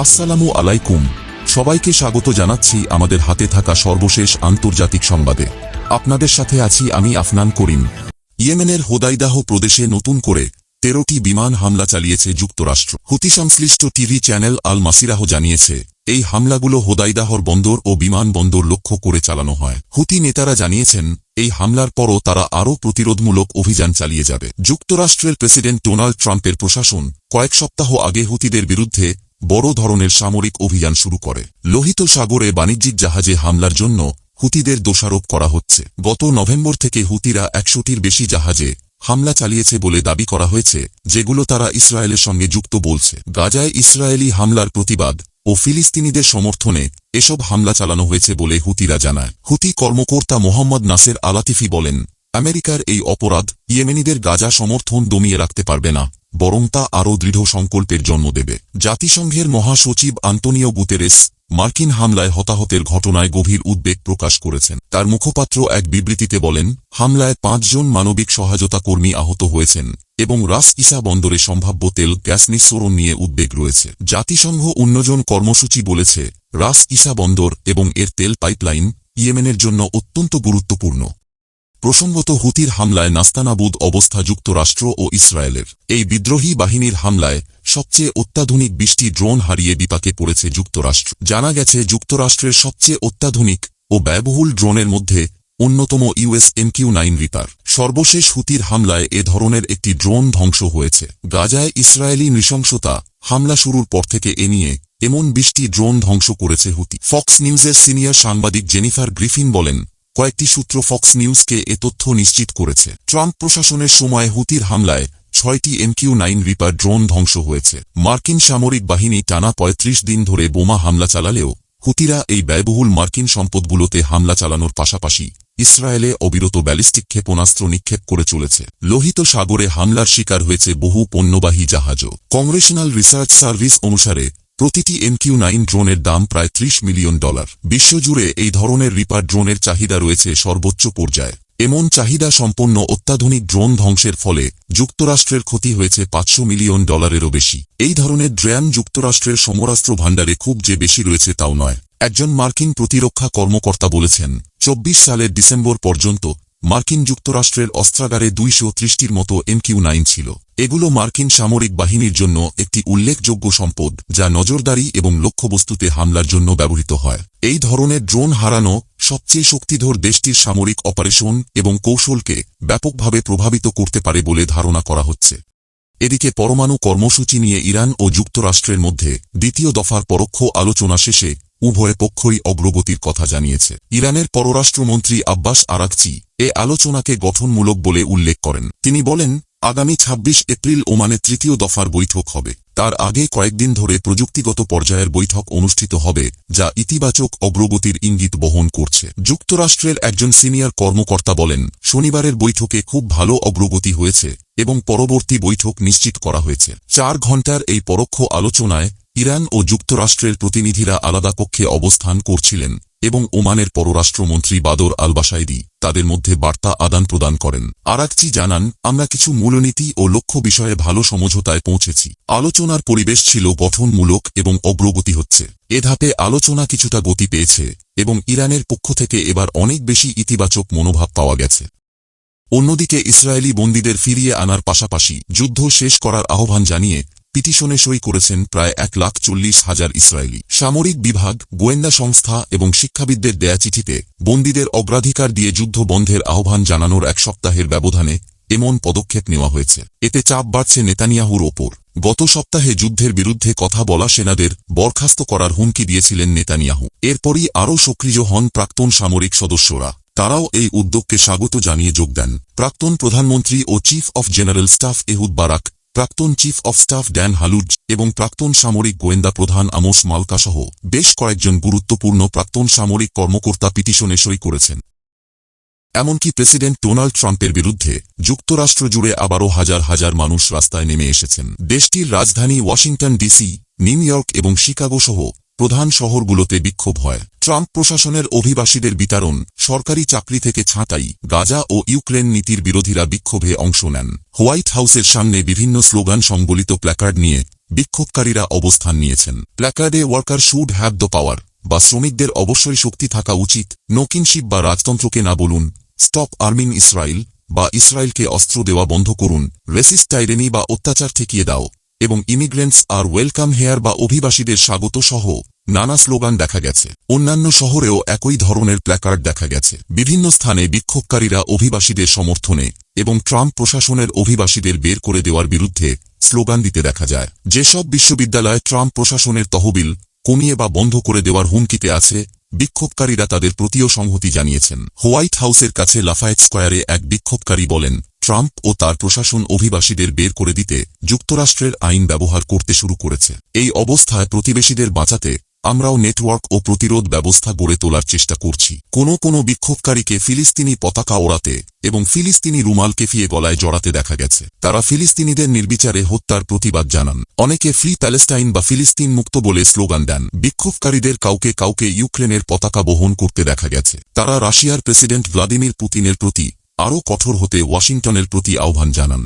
আসসালামু আলাইকুম। সবাইকে স্বাগত জানাচ্ছি আমাদের হাতে থাকা সর্বশেষ আন্তর্জাতিক সংবাদে। আপনাদের সাথে আছি আমি আফনান করিম। ইয়েমেনের হোদাইদাহ প্রদেশে নতুন করে তেরোটি বিমান হামলা চালিয়েছে যুক্তরাষ্ট্র। হুতি সংশ্লিষ্ট টিভি চ্যানেল আল মাসিরাহ জানিয়েছে, এই হামলাগুলো হোদাইদাহর বন্দর ও বিমান বন্দর লক্ষ্য করে চালানো হয়। হুতি নেতারা জানিয়েছেন, এই হামলার পরও তারা আরও প্রতিরোধমূলক অভিযান চালিয়ে যাবে। যুক্তরাষ্ট্রের প্রেসিডেন্ট ডোনাল্ড ট্রাম্পের প্রশাসন কয়েক সপ্তাহ আগে হুতিদের বিরুদ্ধে বড় ধরনের সামরিক অভিযান শুরু করে। লোহিত সাগরে বাণিজ্যিক জাহাজে হামলার জন্য হুতিদের দোষারোপ করা হচ্ছে। গত নভেম্বর থেকে হুতিরা একশোটির বেশি জাহাজে হামলা চালিয়েছে বলে দাবি করা হয়েছে, যেগুলো তারা ইসরায়েলের সঙ্গে যুক্ত বলছে। গাজায় ইসরায়েলি হামলার প্রতিবাদ ও ফিলিস্তিনিদের সমর্থনে এসব হামলা চালানো হয়েছে বলে হুতিরা জানায়। হুতি কর্মকর্তা মোহাম্মদ নাসের আলাতিফি বলেন, আমেরিকার এই অপরাধ ইয়েমেনিদের গাজা সমর্থন দমিয়ে রাখতে পারবে না। বরং তা আরও দৃঢ় সংকল্পের জন্ম দেবে। জাতিসংঘের মহাসচিব আন্তোনিও গুতেরেস মার্কিন হামলায় হতাহতের ঘটনায় গভীর উদ্বেগ প্রকাশ করেছেন। তার মুখপাত্র এক বিবৃতিতে বলেন, হামলায় পাঁচজন মানবিক সহায়তা কর্মী আহত হয়েছেন এবং রাস ইসা বন্দরে সম্ভাব্য তেল, গ্যাস নিঃসরণ নিয়ে উদ্বেগ রয়েছে। জাতিসংঘ উন্নয়ন কর্মসূচি বলেছে, রাস ইসা বন্দর এবং এর তেল পাইপলাইন ইয়েমেনের জন্য অত্যন্ত গুরুত্বপূর্ণ। প্রসঙ্গত হুতির হামলায় নাস্তানাবুদ অবস্থা যুক্তরাষ্ট্র ও ইসরায়েলের। এই বিদ্রোহী বাহিনীর হামলায় সবচেয়ে অত্যাধুনিক বিশটি ড্রোন হারিয়ে বিপাকে পড়েছে যুক্তরাষ্ট্র। জানা গেছে, যুক্তরাষ্ট্রের সবচেয়ে অত্যাধুনিক ও ব্যয়বহুল ড্রোনের মধ্যে অন্যতম ইউএস এমকিউ নাইন রিপার। সর্বশেষ হুতির হামলায় এ ধরনের একটি ড্রোন ধ্বংস হয়েছে। গাজায় ইসরায়েলি নৃশংসতা হামলা শুরুর পর থেকে এ নিয়ে এমন বিশটি ড্রোন ধ্বংস করেছে হুতি। ফক্স নিউজের সিনিয়র সাংবাদিক জেনিফার গ্রিফিন বলেন কয়েকটি সূত্র ফক্স নিউজকে এ তথ্য নিশ্চিত করেছে। ট্রাম্প প্রশাসনের সময় হুতির হামলায় ছয়টি এমকিউ নাইন রিপার ড্রোন ধ্বংস হয়েছে। মার্কিন সামরিক বাহিনী টানা পঁয়ত্রিশ দিন ধরে বোমা হামলা চালালেও হুতিরা এই ব্যয়বহুল মার্কিন সম্পদগুলোতে হামলা চালানোর পাশাপাশি ইসরায়েলে অবিরত ব্যালিস্টিক ক্ষেপণাস্ত্র নিক্ষেপ করে চলেছে। লোহিত সাগরে হামলার শিকার হয়েছে বহু পণ্যবাহী জাহাজও। কংগ্রেশনাল রিসার্চ সার্ভিস অনুসারে প্রতিটি এমকিউ নাইন ড্রোনের দাম প্রায় ত্রিশ মিলিয়ন ডলার। বিশ্বজুড়ে এই ধরনের রিপার ড্রোনের চাহিদা রয়েছে সর্বোচ্চ পর্যায়ে। এমন চাহিদা সম্পন্ন অত্যাধুনিক ড্রোন ধ্বংসের ফলে যুক্তরাষ্ট্রের ক্ষতি হয়েছে পাঁচশো মিলিয়ন ডলারেরও বেশি। এই ধরনের ড্রোন যুক্তরাষ্ট্রের সমরাস্ত্র ভাণ্ডারে খুব যে বেশি রয়েছে তাও নয়। একজন মার্কিন প্রতিরক্ষা কর্মকর্তা বলেছেন, চব্বিশ সালের ডিসেম্বর পর্যন্ত মার্কিন যুক্তরাষ্ট্রের অস্ত্রাগারে দুইশো ত্রিশটির মতো এমকিউ নাইন ছিল। এগুলো মার্কিন সামরিক বাহিনীর জন্য একটি উল্লেখযোগ্য সম্পদ, যা নজরদারি এবং লক্ষ্যবস্তুতে হামলার জন্য ব্যবহৃত হয়। এই ধরনের ড্রোন হারানো সবচেয়ে শক্তিধর দেশটির সামরিক অপারেশন এবং কৌশলকে ব্যাপকভাবে প্রভাবিত করতে পারে বলে ধারণা করা হচ্ছে। এদিকে পরমাণু কর্মসূচি নিয়ে ইরান ও যুক্তরাষ্ট্রের মধ্যে দ্বিতীয় দফার পরোক্ষ আলোচনা শেষে উভয় পক্ষই অগ্রগতির কথা জানিয়েছে। ইরানের পররাষ্ট্রমন্ত্রী আব্বাস আরাকচি এ আলোচনাকে গঠনমূলক বলে উল্লেখ করেন। তিনি বলেন আগামী ২৬ এপ্রিল ওমানে তৃতীয় দফার বৈঠক হবে। তার আগে কয়েকদিন ধরে প্রযুক্তিগত পর্যায়ের বৈঠক অনুষ্ঠিত হবে, যা ইতিবাচক অগ্রগতির ইঙ্গিত বহন করছে। যুক্তরাষ্ট্রের একজন সিনিয়র কর্মকর্তা বলেন, শনিবারের বৈঠকে খুব ভালো অগ্রগতি হয়েছে এবং পরবর্তী বৈঠক নিশ্চিত করা হয়েছে। চার ঘণ্টার এই পরোক্ষ আলোচনায় ইরান ও যুক্তরাষ্ট্রের প্রতিনিধিরা আলাদা কক্ষে অবস্থান করছিলেন এবং ওমানের পররাষ্ট্রমন্ত্রী বাদর আলবাসাইদি তাদের মধ্যে বার্তা আদান প্রদান করেন। আরাকচি জানান, আমরা কিছু মূলনীতি ও লক্ষ্য বিষয়ে ভালো সমঝোতায় পৌঁছেছি। আলোচনার পরিবেশ ছিল গঠনমূলক এবং অগ্রগতি হচ্ছে। এ ধাপে আলোচনা কিছুটা গতি পেয়েছে এবং ইরানের পক্ষ থেকে এবার অনেক বেশি ইতিবাচক মনোভাব পাওয়া গেছে। অন্যদিকে ইসরায়েলি বন্দীদের ফিরিয়ে আনার পাশাপাশি যুদ্ধ শেষ করার আহ্বান জানিয়ে পিটিশনে সই করেছেন প্রায় এক লাখ চল্লিশ হাজার ইসরায়েলি। সামরিক বিভাগ, গোয়েন্দা সংস্থা এবং শিক্ষাবিদদের দেয়া চিঠিতে বন্দীদের অগ্রাধিকার দিয়ে যুদ্ধ বন্ধের আহ্বান জানানোর এক সপ্তাহের ব্যবধানে এমন পদক্ষেপ নেওয়া হয়েছে। এতে চাপ বাড়ছে নেতানিয়াহুর ওপর। গত সপ্তাহে যুদ্ধের বিরুদ্ধে কথা বলা সেনাদের বরখাস্ত করার হুমকি দিয়েছিলেন নেতানিয়াহু। এরপরই আরও সক্রিয় হন প্রাক্তন সামরিক সদস্যরা। তারাও এই উদ্যোগকে স্বাগত জানিয়ে যোগ দেন। প্রাক্তন প্রধানমন্ত্রী ও chief of general staff Ehud Barak, প্রাক্তন chief of staff Dan Halutz এবং প্রাক্তন সামরিক গোয়েন্দা প্রধান আমোস মালকাসহ বেশ কয়েকজন গুরুত্বপূর্ণ প্রাক্তন সামরিক কর্মকর্তা পিটিশনে সই করেছেন। এমনকি প্রেসিডেন্ট ডোনাল্ড ট্রাম্পের বিরুদ্ধে যুক্তরাষ্ট্র জুড়ে আবারও হাজার হাজার মানুষ রাস্তায় নেমে এসেছেন। দেশটির রাজধানী ওয়াশিংটন ডিসি, নিউ ইয়র্ক এবং শিকাগো সহ প্রধান শহরগুলোতে বিক্ষোভ হয়। ট্রাম্প প্রশাসনের অভিবাসীদের বিতরণ, সরকারি চাকরি থেকে ছাঁটাই, গাজা ও ইউক্রেন নীতির বিরোধীরা বিক্ষোভে অংশ নেন। হোয়াইট হাউসের সামনে বিভিন্ন স্লোগান সংবলিত প্ল্যাকার্ড নিয়ে বিক্ষোভকারীরা অবস্থান নিয়েছেন। প্ল্যাকার্ডে worker should have the power বা শ্রমিকদের অবশ্যই শক্তি থাকা উচিত নকিনশিপ বা রাজতন্ত্রকে না বলুন স্টপ আর্মিন ইসরায়েল বা ইসরায়েলকে অস্ত্র দেওয়া বন্ধ করুন রেসিস্ট টাইরেনি বা অত্যাচার ঠেকিয়ে দাও এবং ইমিগ্রেন্টস আর ওয়েলকাম হেয়ার বা অভিবাসীদের স্বাগত সহ নানা স্লোগান দেখা গেছে। অন্যান্য শহরেও একই ধরনের প্ল্যাকার্ড দেখা গেছে। বিভিন্ন স্থানে বিক্ষোভকারীরা অভিবাসীদের সমর্থনে এবং ট্রাম্প প্রশাসনের অভিবাসীদের বের করে দেওয়ার বিরুদ্ধে স্লোগান দিতে দেখা যায়। যেসব বিশ্ববিদ্যালয় ট্রাম্প প্রশাসনের তহবিল কমিয়ে বা বন্ধ করে দেওয়ার হুমকিতে আছে, বিক্ষোভকারীরা তাদের প্রতিও সংহতি জানিয়েছেন। হোয়াইট হাউসের কাছে লাফায়েট স্কোয়ারে এক বিক্ষোভকারী বলেন ট্রাম্প ও তার প্রশাসন অভিবাসীদের বের করে দিতে যুক্তরাষ্ট্রের আইন ব্যবহার করতে শুরু করেছে। এই অবস্থায় প্রতিবেশীদের বাঁচাতে আমরাও নেটওয়ার্ক ও প্রতিরোধ ব্যবস্থা গড়ে তোলার চেষ্টা করছি। কোনো কোনো বিক্ষোভকারীকে ফিলিস্তিনি পতাকা ওড়াতে এবং ফিলিস্তিনি রুমাল কেফিয়ে গলায় জড়াতে দেখা গেছে। তারা ফিলিস্তিনিদের নির্বিচারে হত্যার প্রতিবাদ জানান। অনেকে ফ্রি প্যালেস্টাইন বা ফিলিস্তিন মুক্ত বলে স্লোগান দেন। বিক্ষোভকারীদের কাউকে কাউকে ইউক্রেনের পতাকা বহন করতে দেখা গেছে। তারা রাশিয়ার প্রেসিডেন্ট ভ্লাদিমির পুতিনের প্রতি আরও কঠোর হতে ওয়াশিংটনের প্রতি আহ্বান জানান।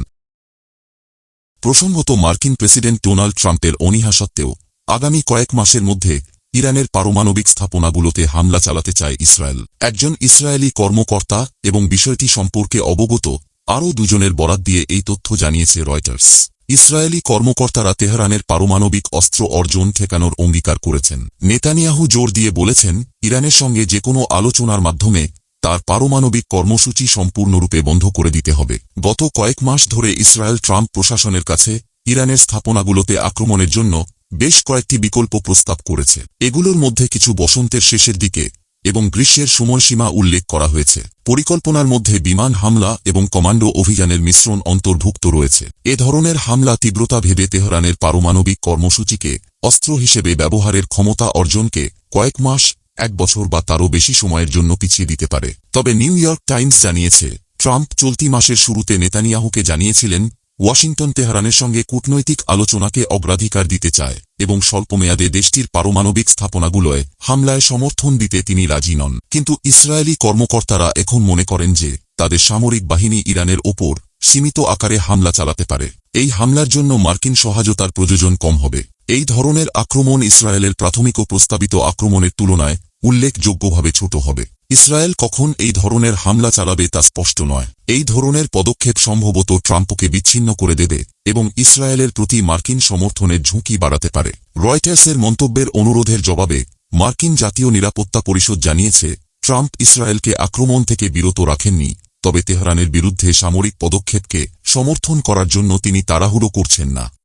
প্রসঙ্গত মার্কিন প্রেসিডেন্ট ডোনাল্ড ট্রাম্পের অনীহা সত্ত্বেও আগামী কয়েক মাসের মধ্যে ইরানের পারমাণবিক স্থাপনাগুলোতে হামলা চালাতে চায় ইসরায়েল। একজন ইসরায়েলি কর্মকর্তা এবং বিষয়টি সম্পর্কে অবগত আরও দুজনের বরাত দিয়ে এই তথ্য জানিয়েছে রয়টার্স। ইসরায়েলি কর্মকর্তারা তেহরানের পারমাণবিক অস্ত্র অর্জন ঠেকানোর অঙ্গীকার করেছেন। নেতানিয়াহু জোর দিয়ে বলেছেন, ইরানের সঙ্গে যে কোনো আলোচনার মাধ্যমে তার পারমাণবিক কর্মসূচি সম্পূর্ণরূপে বন্ধ করে দিতে হবে। গত কয়েক মাস ধরে ইসরায়েল ট্রাম্প প্রশাসনের কাছে ইরানের স্থাপনাগুলোতে আক্রমণের জন্য বেশ কয়েকটি বিকল্প প্রস্তাব করেছে। এগুলোর মধ্যে কিছু বসন্তের শেষের দিকে এবং গ্রীষ্মের সময়সীমা উল্লেখ করা হয়েছে। পরিকল্পনার মধ্যে বিমান হামলা এবং কমান্ডো অভিযানের মিশ্রণ অন্তর্ভুক্ত রয়েছে। এ ধরনের হামলা তীব্রতা ভেবে তেহরানের পারমাণবিক কর্মসূচিকে অস্ত্র হিসেবে ব্যবহারের ক্ষমতা অর্জনকে কয়েক মাস এক বছর বা তারও বেশি সময়ের জন্য পিছিয়ে দিতে পারে। তবে নিউ ইয়র্ক টাইমস জানিয়েছে, ট্রাম্প চলতি মাসের শুরুতে নেতানিয়াহুকে জানিয়েছিলেন, ওয়াশিংটন তেহরানের সঙ্গে কূটনৈতিক আলোচনাকে অগ্রাধিকার দিতে চায় এবং স্বল্পমেয়াদে দেশটির পারমাণবিক স্থাপনাগুলোয় হামলায় সমর্থন দিতে তিনি রাজি নন। কিন্তু ইসরায়েলি কর্মকর্তারা এখন মনে করেন যে, তাদের সামরিক বাহিনী ইরানের ওপর সীমিত আকারে হামলা চালাতে পারে। এই হামলার জন্য মার্কিন সহায়তার প্রয়োজন কম হবে। এই ধরনের আক্রমণ ইসরায়েলের প্রাথমিক ও প্রস্তাবিত আক্রমণের তুলনায় উল্লেখযোগ্যভাবে ছোট হবে। ইসরায়েল কখন এই ধরনের হামলা চালাবে তা স্পষ্ট নয়। এই ধরনের পদক্ষেপ সম্ভবত ট্রাম্পকে বিচ্ছিন্ন করে দেবে এবং ইসরায়েলের প্রতি মার্কিন সমর্থনের ঝুঁকি বাড়াতে পারে। রয়টার্সের মন্তব্যের অনুরোধের জবাবে মার্কিন জাতীয় নিরাপত্তা পরিষদ জানিয়েছে, ট্রাম্প ইসরায়েলকে আক্রমণ থেকে বিরত রাখেননি, তবে তেহরানের বিরুদ্ধে সামরিক পদক্ষেপকে সমর্থন করার জন্য তিনি তাড়াহুড়ো করছেন না।